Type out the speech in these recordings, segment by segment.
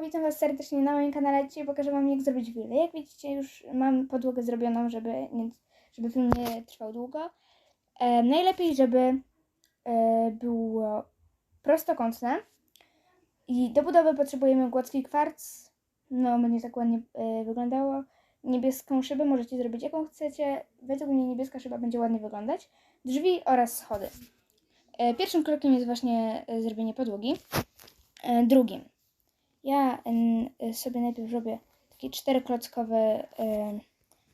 witam Was serdecznie na moim kanale. Dzisiaj pokażę Wam jak zrobić willę. Jak widzicie już mam podłogę zrobioną, żeby, nie, żeby film nie trwał długo. E, najlepiej, żeby e, było prostokątne. I do budowy potrzebujemy gładki kwarc. No, będzie tak ładnie e, wyglądało. Niebieską szybę możecie zrobić jaką chcecie. Według mnie niebieska szyba będzie ładnie wyglądać. Drzwi oraz schody. E, pierwszym krokiem jest właśnie e, zrobienie podłogi. E, drugim ja em, sobie najpierw robię takie czteroklockowe em,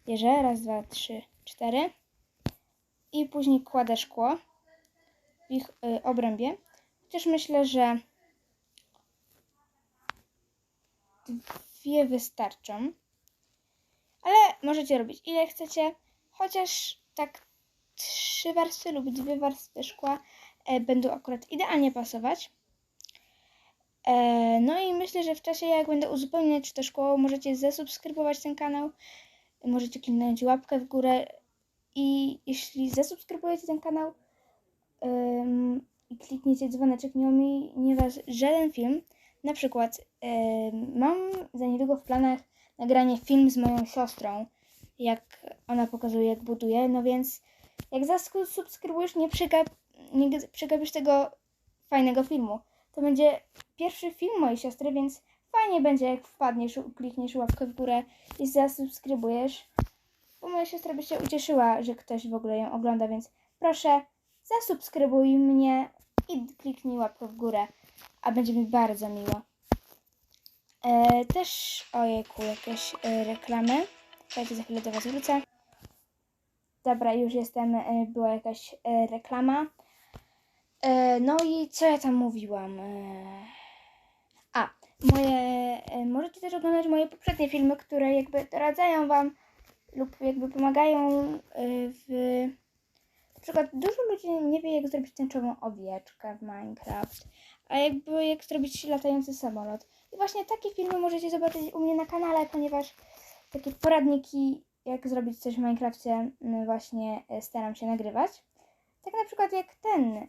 wieże. Raz, dwa, trzy, cztery. I później kładę szkło w ich y, obrębie. Chociaż myślę, że dwie wystarczą. Ale możecie robić ile chcecie. Chociaż tak trzy warstwy lub dwie warstwy szkła e, będą akurat idealnie pasować. E, no i myślę, że w czasie jak będę uzupełniać to szkło, możecie zasubskrybować ten kanał, możecie kliknąć łapkę w górę i jeśli zasubskrybujecie ten kanał em, i klikniecie dzwoneczek, nie ominie żaden film. Na przykład em, mam za niedługo w planach nagranie film z moją siostrą, jak ona pokazuje, jak buduje, no więc jak zasubskrybujesz, nie, przegap, nie przegapisz tego fajnego filmu. To będzie pierwszy film mojej siostry, więc fajnie będzie, jak wpadniesz, klikniesz łapkę w górę i zasubskrybujesz. Bo moja siostra by się ucieszyła, że ktoś w ogóle ją ogląda, więc proszę, zasubskrybuj mnie i kliknij łapkę w górę, a będzie mi bardzo miło. E, też, ojejku, jakieś e, reklamy. Czekajcie, za chwilę do Was wrócę. Dobra, już jestem, e, była jakaś e, reklama. E, no i co ja tam mówiłam? E, a, moje, e, możecie też oglądać moje poprzednie filmy, które jakby doradzają Wam lub jakby pomagają w... Na przykład dużo ludzi nie wie, jak zrobić tęczową owieczkę w Minecraft, a jakby jak zrobić latający samolot. I właśnie takie filmy możecie zobaczyć u mnie na kanale, ponieważ takie poradniki, jak zrobić coś w Minecrafcie, właśnie staram się nagrywać. Tak na przykład jak ten,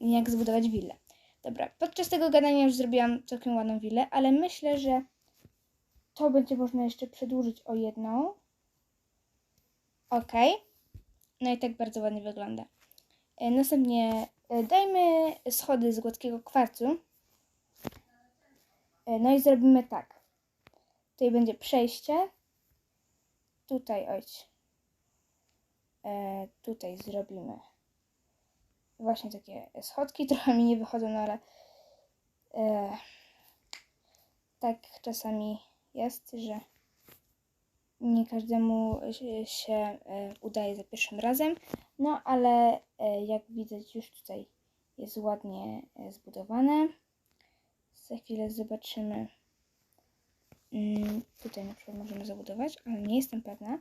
jak zbudować willę. Dobra, podczas tego gadania już zrobiłam całkiem ładną willę, ale myślę, że to będzie można jeszcze przedłużyć o jedną. Ok. No i tak bardzo ładnie wygląda. E, Następnie e, dajmy schody z gładkiego kwarcu. E, No i zrobimy tak. Tutaj będzie przejście. Tutaj, oj. E, tutaj zrobimy właśnie takie schodki. Trochę mi nie wychodzą, no ale e, tak czasami jest, że nie każdemu się, e, udaje za pierwszym razem. No ale e, jak widać już tutaj jest ładnie e, zbudowane. Za chwilę zobaczymy. Mm, tutaj na przykład możemy zabudować, ale nie jestem pewna.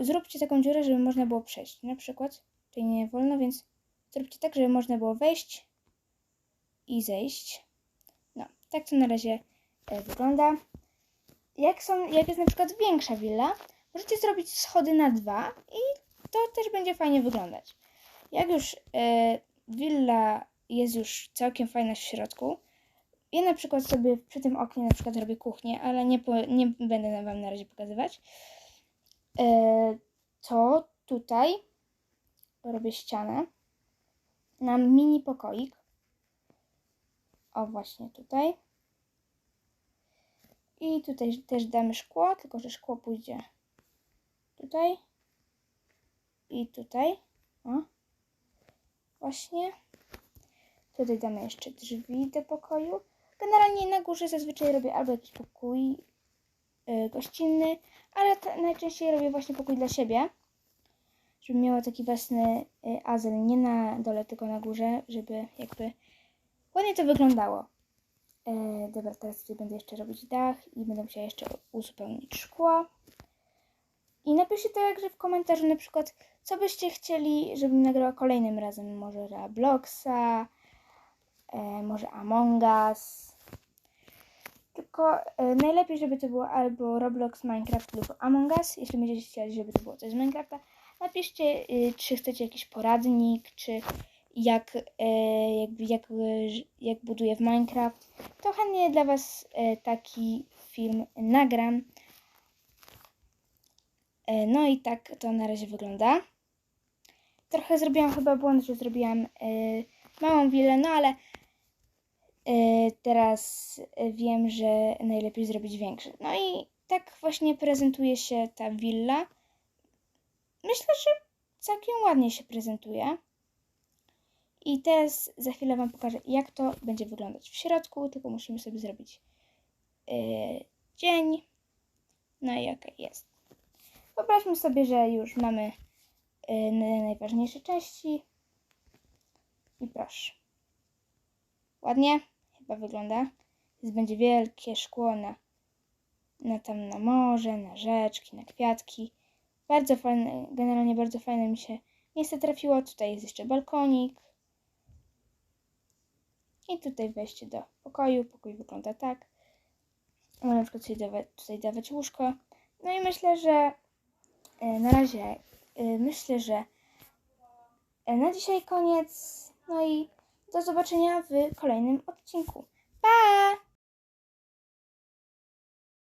Zróbcie taką dziurę, żeby można było przejść. Na przykład tutaj nie wolno, więc Zróbcie tak, żeby można było wejść i zejść. No, tak to na razie e, wygląda. Jak, są, jak jest na przykład większa willa, możecie zrobić schody na dwa i to też będzie fajnie wyglądać. Jak już e, willa jest już całkiem fajna w środku, ja na przykład sobie przy tym oknie na przykład robię kuchnię, ale nie, po, nie będę Wam na razie pokazywać. E, to tutaj robię ścianę na mini pokoik. O, właśnie tutaj. I tutaj też damy szkło, tylko że szkło pójdzie tutaj i tutaj. O, właśnie. Tutaj damy jeszcze drzwi do pokoju. Generalnie na górze zazwyczaj robię albo jakiś pokój y, gościnny, ale najczęściej robię właśnie pokój dla siebie żeby miała taki własny y, azyl, nie na dole, tylko na górze, żeby jakby ładnie to wyglądało. E, dobra, teraz tutaj będę jeszcze robić dach i będę musiała jeszcze uzupełnić szkło. I napiszcie także w komentarzu na przykład, co byście chcieli, żebym nagrała kolejnym razem. Może Robloxa, e, może Among Us. Tylko e, najlepiej, żeby to było albo Roblox, Minecraft lub Among Us, jeśli będziecie chcieli, żeby to było coś z Minecrafta. Napiszcie, y, czy chcecie jakiś poradnik, czy jak, jakby, jak, e, jak buduję w Minecraft, to chętnie dla Was taki film nagram. No i tak to na razie wygląda. Trochę zrobiłam chyba błąd, że zrobiłam małą willę, no ale teraz wiem, że najlepiej zrobić większe. No i tak właśnie prezentuje się ta willa. Myślę, że całkiem ładnie się prezentuje. I teraz za chwilę Wam pokażę, jak to będzie wyglądać w środku, tylko musimy sobie zrobić e, dzień. No i okej, jest. Wyobraźmy sobie, że już mamy y, najważniejsze części. I proszę. Ładnie chyba wygląda. Więc będzie wielkie szkło na, na tam na morze, na rzeczki, na kwiatki. Bardzo fajne, generalnie bardzo fajne mi się miejsce trafiło. Tutaj jest jeszcze balkonik. I tutaj wejście do pokoju. Pokój wygląda tak. Można na przykład tutaj dawać, łóżko. No i myślę, że e, na razie e, myślę, że e, na dzisiaj koniec. No i do zobaczenia w kolejnym odcinku. Pa!